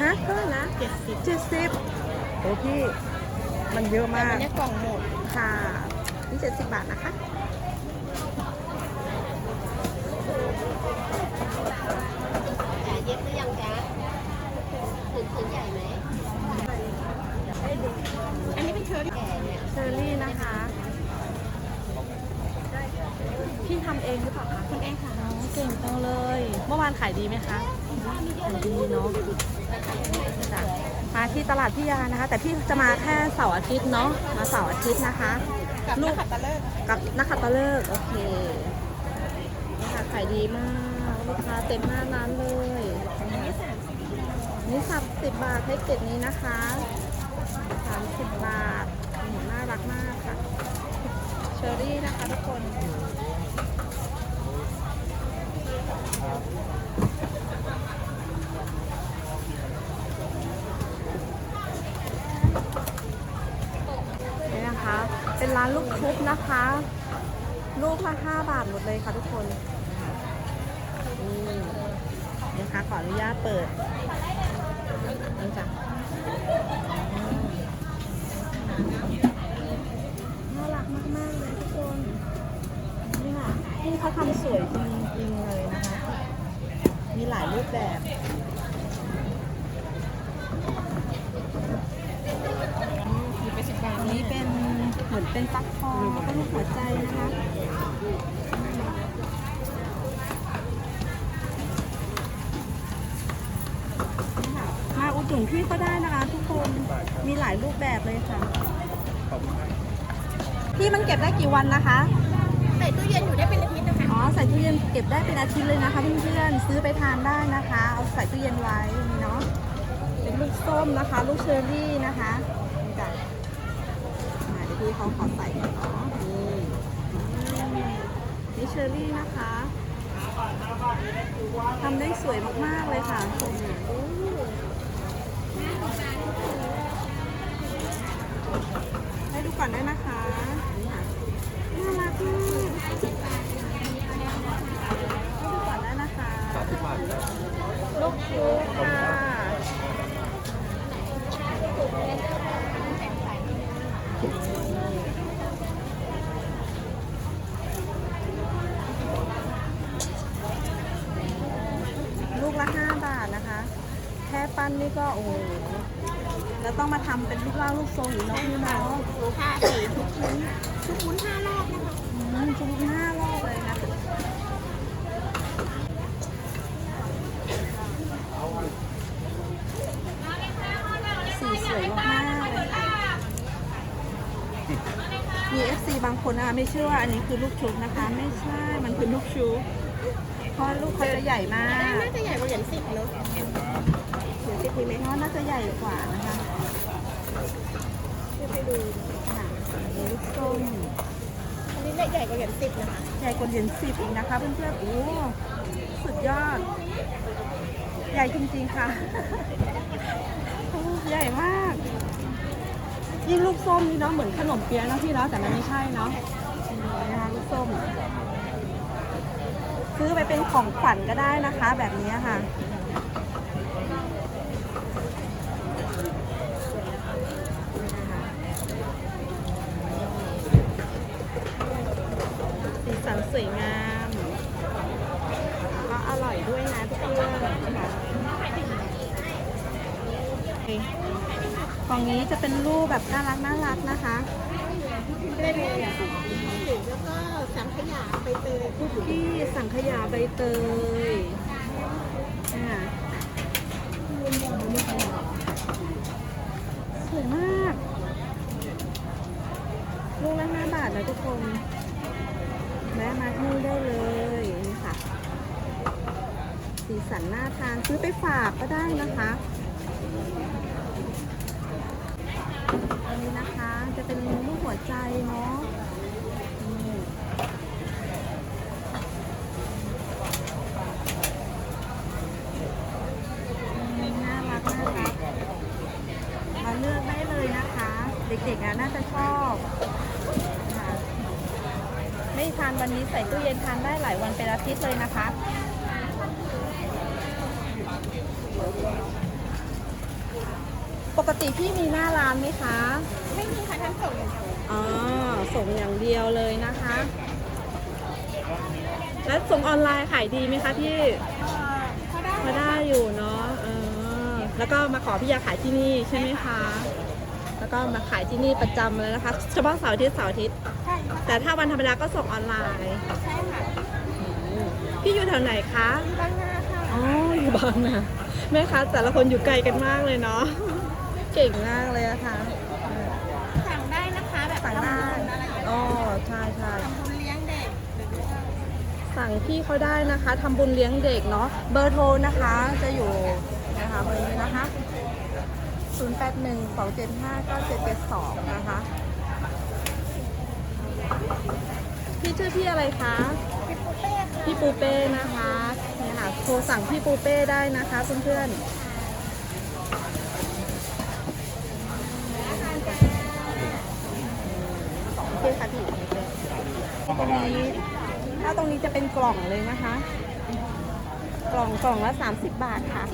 ฮะก็นะเจ็ดสิบเจ็ดสิบโอ้พี่ มันเยอะแต่มาวัก นนี้กล่องหมด ค่ะ นี่เจ็ดสิบบาทนะคะจ่ายเย็บหรือยังจ๊ะถึงถึงใหญ่ไหมอันนี้เป็นเชอร์รี่แก่เนี่ยเชอรี่นะคะ พี่ทำเองหรือเปล่าคะคุณเองค่ะอ๋อเก่งจังเลย เมื่อวานขายดีไหมคะขาย ดีเนาะมาที่ตลาดพิยานะคะ แต่พี่จะมาแค่เสาร์อาทิตย์เนาะมาเสาร์อาทิตย์นะคะกับลูกกขับตเลิกกับนักขัตฤกษ์โอเคนี่ค่ะขายดีมากลูกค้าเต็มหน้าร้านเลยนี่สับสิบบาทให้เกร็ดนี้นะคะสามสิบบาทน่ารักมากค่ะ เชอรี่นะคะทุกคน นี่นะคะ เป็นร้านลูกชุบนะคะ ลูกละ5บาทหมดเลยค่ะทุกคนนี่นะคะขออนุญาตเปิดนี่จ้ะอืมน่ารักมาก ๆ เลยทุกคน นี่ค่ะที่เขาทำสวยจริง ๆ เลยนะคะ มีหลายรูปแบบ มีไปสิบบาท อันนี้เป็น เหมือนเป็นฟักทองแล้วก็รูปหัวใจนะคะมาอุดหนุนพี่ก็ได้นะคะ ทุกคนมีหลายรูปแบบเลยค่ะพี่มันเก็บได้กี่วันนะคะใส่ตู้เย็นอยู่ได้เป็นอาทิตย์นะคะอ๋อใส่ตู้เย็นเก็บได้เป็นอาทิตย์เลยนะคะเพื่อนๆซื้อไปทานได้นะคะ เอาใส่ตู้เย็นไว้นี่เนาะเป็นลูกส้มนะคะ ลูกเชอร์รี่นะคะนี่จ้ะ อ่าขอใส่ก่อนเนาะนี่นี่เชอรี่นะคะทำได้สวยมาก ๆ เลยค่ะชมให้ดูก่อนได้นะคะนี่ค่ะน่ารักมากให้ดูก่อนได้นะคะลูกชุบค่ะลูกละ 5 บาทนะคะ แค่ปั้นนี่ก็โอ้โหแล้ว ต้องมาทำเป็นรูปร่างรูปทรงอยู่เนาะพี่เนาะหมูค่ะสี่ทุกชิ้นทุกวุ้นห้ารอบนะคะอืมชุบห้ารอบเลยนะคะสีสวยมากๆเลยค่ะมี FC บางคนนะคะไม่เชื่อว่าอันนี้คือลูกชุบนะคะ ไม่ใช่ มันคือลูกชุบเพราะลูกเขาจะใหญ่มากน่าจะใหญ่กว่าเหรียญสิบเนอะเหรียญสิบมีไหมเนาะน่าจะใหญ่กว่านะคะ ให้ดูค่ะนี่ลูกส้มอันนี้ใหญ่กว่าเหรียญสิบนะคะ ใหญ่กว่าเหรียญสิบอีกนะคะเพื่อนๆโอ้สุดยอด ใหญ่จริงๆค่ะโอ้ใหญ่มาก ยิ่งลูกส้มนี่เนาะเหมือนขนมเปี๊ยะเนาะพี่เนาะแต่มันไม่ใช่เนาะนี่นะคะลูกส้ม ซื้อไปเป็นของขวัญก็ได้นะคะ แบบนี้ค่ะ สีสันสวยงามแล้วก็อร่อยด้วยนะทุกคนนะคะฝั่งนี้จะเป็นรูปแบบน่ารักน่ารักนะคะเป็นแล้วก็สังขยาใบเตยคุกกี้สังขยาใบเตยอ่าสวยมากลูกละห้าบาทนะทุกคน แวะมาที่นี่ได้เลยนี่ค่ะ สีสันน่าทานซื้อไปฝากก็ได้นะคะอันนี้นะคะจะเป็นรูปหัวใจเนาะนี่อืมน่ารักน่ารักมาเลือกได้เลยนะคะ เด็กๆอะน่าจะชอบค่ะ ไม่ทานวันนี้ใส่ตู้เย็นทานได้หลายวันเป็นอาทิตย์เลยนะคะกติพี่มีหน้าร้านไหมคะ ไม่มีค่ะทั้งส่งอย่างเดียวอ๋อส่งอย่างเดียวเลยนะคะ แล้วส่งออนไลน์ขายดีไหมคะพี่เขาได้พอได้อยู่เนาะเออแล้วก็มาขอพี่ยาขายที่นี่ใช่ไหมคะ แล้วก็มาขายที่นี่ประจำเลยนะคะ เฉพาะเสาร์อาทิตย์เสาร์อาทิตย์ ใช่ค่ะแต่ถ้าวันธรรมดาก็ส่งออนไลน์ ใช่ค่ะพี่อยู่แถวไหนคะ ที่บ้านหน้าค่ะ อ๋อ อยู่บางนาแม่คะแต่ละคนอยู่ไกลกันมากเลยเนาะ เก่งมากเลยอะค่ะสั่งได้นะคะแบบสั่งได้ทำบุญอะไรอย่างเงี้ยอ๋อใช่ใช่ทำบุญเลี้ยงเด็กหรือว่าสั่งพี่เขาได้นะคะทำบุญเลี้ยงเด็กเนาะ เบอร์โทรนะคะ จะอยู่นะคะเบอร์นี้นะคะ 0812759772 นะคะ พี่ชื่อพี่อะไรคะ พี่ปุ๊เป้ค่ะพี่ปูเป้นะคะเนี่ยค่ะโทรสั่งพี่ปูเป้ได้นะคะเพื่อนๆโอเคค่ะพี่ตรงนี้ถ้าตรงนี้จะเป็นกล่องเลยนะคะ กล่องกล่องละ 30 บาทค่ะ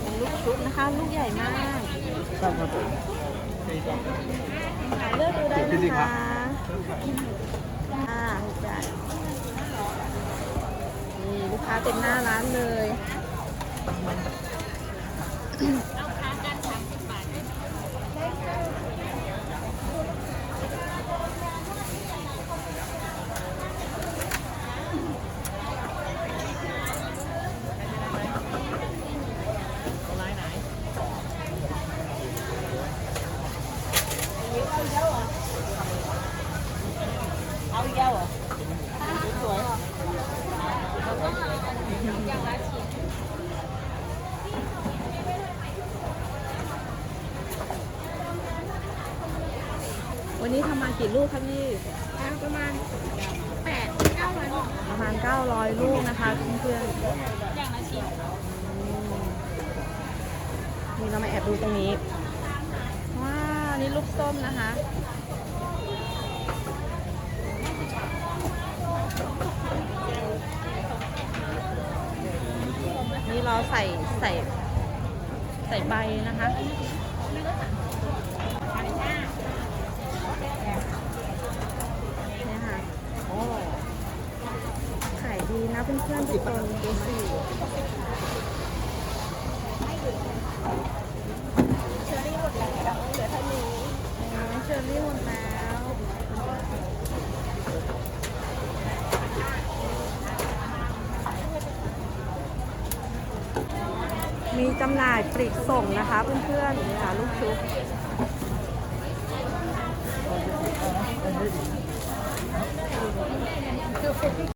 เป็น ลูกชุบนะคะ ลูกใหญ่มากครับครับผมเลือกดูได้เดี๋ยวพี่สินะคะอ่าจ่ายนี่ลูกค้าเต็มหน้าร้านเลย เอาอีกแล้วเหรอ สวยวันนี้ทำมากี่ลูกคะพี่ ประมาณแปดเก้าร้อยประมาณ 900 ลูกนะคะเพื่อนอย่างละชิ้นๆอืมนี่เรามาแอบดูตรงนี้ ว้าวนี่ลูกส้มนะคะ นี่ เราใส่ใส่ใส่ใบนะคะนี่ค่ะโอ้ขายดีนะเพื่อนๆทุกคนดูสิเชอรี่หมดแล้วเหลือเท่านี้เชอรี่หมดแล้ว มีจำหน่ายปลีกส่งนะคะเพื่อนๆค่ะลูกชุบ